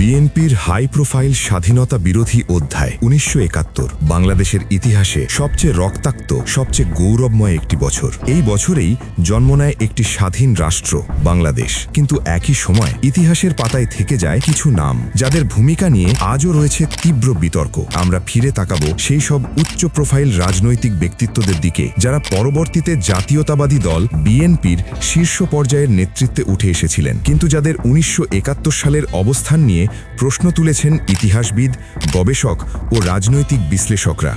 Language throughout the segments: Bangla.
বিএনপির হাই প্রোফাইল স্বাধীনতা বিরোধী অধ্যায় উনিশশো একাত্তর, বাংলাদেশের ইতিহাসে সবচেয়ে রক্তাক্ত, সবচেয়ে গৌরবময় একটি বছর। এই বছরেই জন্ম নেয় একটি স্বাধীন রাষ্ট্র, বাংলাদেশ। কিন্তু একই সময় ইতিহাসের পাতায় থেকে যায় কিছু নাম, যাদের ভূমিকা নিয়ে আজও রয়েছে তীব্র বিতর্ক। আমরা ফিরে তাকাবো সেই সব উচ্চ প্রোফাইল রাজনৈতিক ব্যক্তিত্বদের দিকে, যারা পরবর্তীতে জাতীয়তাবাদী দল বিএনপির শীর্ষ পর্যায়ের নেতৃত্বে উঠে এসেছিলেন। কিন্তু যাদের উনিশশো একাত্তর সালের অবস্থান নিয়ে প্রশ্ন তুলেছেন ইতিহাসবিদ গবেষক ও রাজনৈতিক বিশ্লেষকরা।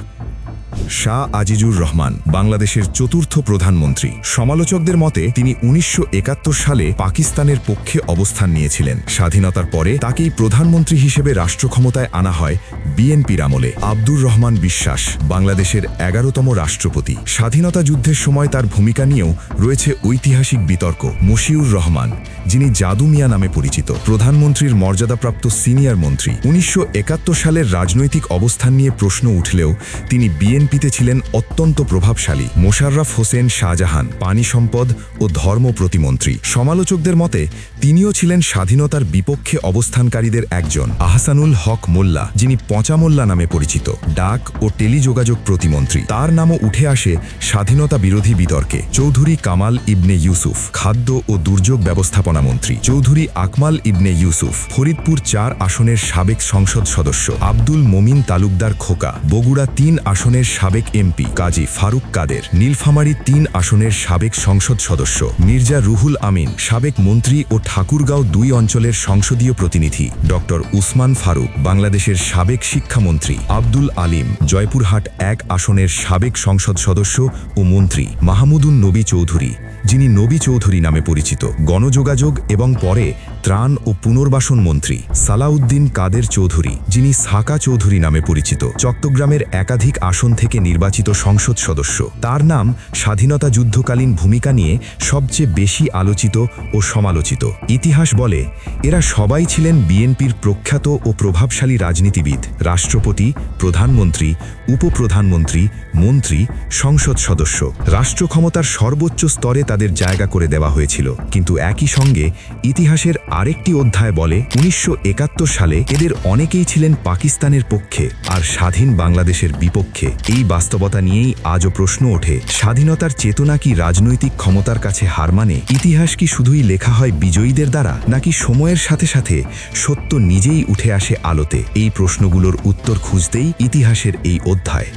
শাহ আজিজুর রহমান, বাংলাদেশের চতুর্থ প্রধানমন্ত্রী। সমালোচকদের মতে, তিনি উনিশশো একাত্তর সালে পাকিস্তানের পক্ষে অবস্থান নিয়েছিলেন। স্বাধীনতার পরে তাকেই প্রধানমন্ত্রী হিসেবে রাষ্ট্র ক্ষমতায় আনা হয় বিএনপির আমলে। আব্দুর রহমান বিশ্বাস, বাংলাদেশের এগারোতম রাষ্ট্রপতি। স্বাধীনতা যুদ্ধের সময় তার ভূমিকা নিয়েও রয়েছে ঐতিহাসিক বিতর্ক। মশিউর রহমান, যিনি জাদু মিয়া নামে পরিচিত, প্রধানমন্ত্রীর মর্যাদাপ্রাপ্ত সিনিয়র মন্ত্রী। উনিশশো একাত্তর সালের রাজনৈতিক অবস্থান নিয়ে প্রশ্ন উঠলেও তিনি বিএনপিতে ছিলেন অত্যন্ত প্রভাবশালী মোশাররফ হোসেন শাহজাহান, পানি সম্পদ ও ধর্ম প্রতিমন্ত্রী। সমালোচকদের মতে, তিনিও ছিলেন স্বাধীনতার বিপক্ষে অবস্থানকারীদের একজন, আহসানুল হক মোল্লা, যিনি পচা মোল্লা নামে পরিচিত, ডাক ও টেলিযোগাযোগ প্রতিমন্ত্রী। তার নামও উঠে আসে স্বাধীনতা বিরোধী বিতর্কে। চৌধুরী কামাল ইবনে ইউসুফ, খাদ্য ও দুর্যোগ ব্যবস্থাপনা মন্ত্রী। চৌধুরী আকমাল ইবনে ইউসুফ, ফরিদপুর চার আসনের সাবেক সংসদ সদস্য। আব্দুল মমিন তালুকদার খোকা, বগুড়া তিন আসনের সাবেক এমপি কাজী ফারুক কাদের, নীলফামারী তিন আসনের সাবেক সংসদ সদস্য মির্জা রুহুল আমিন, সাবেক মন্ত্রী ও ঠাকুরগাঁও দুই অঞ্চলের সংসদীয় প্রতিনিধি ডক্টর উসমান ফারুক, বাংলাদেশের সাবেক শিক্ষামন্ত্রী আব্দুল আলিম, জয়পুরহাট এক আসনের সাবেক সংসদ সদস্য ও মন্ত্রী মাহমুদুন নবী চৌধুরী, যিনি নবী চৌধুরী নামে পরিচিত, গণযোগাযোগ এবং পরে ত্রাণ ও পুনর্বাসন মন্ত্রী সালাউদ্দিন কাদের চৌধুরী, যিনি সাকা চৌধুরী নামে পরিচিত, চট্টগ্রামের একাধিক আসন থেকে নির্বাচিত সংসদ সদস্য। তার নাম স্বাধীনতা যুদ্ধকালীন ভূমিকা নিয়ে সবচেয়ে বেশি আলোচিত ও সমালোচিত। ইতিহাস বলে, এরা সবাই ছিলেন বিএনপির প্রখ্যাত ও প্রভাবশালী রাজনীতিবিদ, রাষ্ট্রপতি, প্রধানমন্ত্রী, উপপ্রধানমন্ত্রী, মন্ত্রী, সংসদ সদস্য। রাষ্ট্র ক্ষমতার সর্বোচ্চ স্তরে তাদের জায়গা করে দেওয়া হয়েছিল। কিন্তু একই সঙ্গে ইতিহাসের আরেকটি অধ্যায় বলে, উনিশশো একাত্তর সালে এদের অনেকেই ছিলেন পাকিস্তানের পক্ষে আর স্বাধীন বাংলাদেশের বিপক্ষে। এই বাস্তবতা নিয়েই আজও প্রশ্ন ওঠে, স্বাধীনতার চেতনা কি রাজনৈতিক ক্ষমতার কাছে হার মানে? ইতিহাস কি শুধুই লেখা হয় বিজয়ীদের দ্বারা, নাকি সময়ের সাথে সাথে সত্য নিজেই উঠে আসে আলোতে? এই প্রশ্নগুলোর উত্তর খুঁজতেই ইতিহাসের এই অধ্যায়।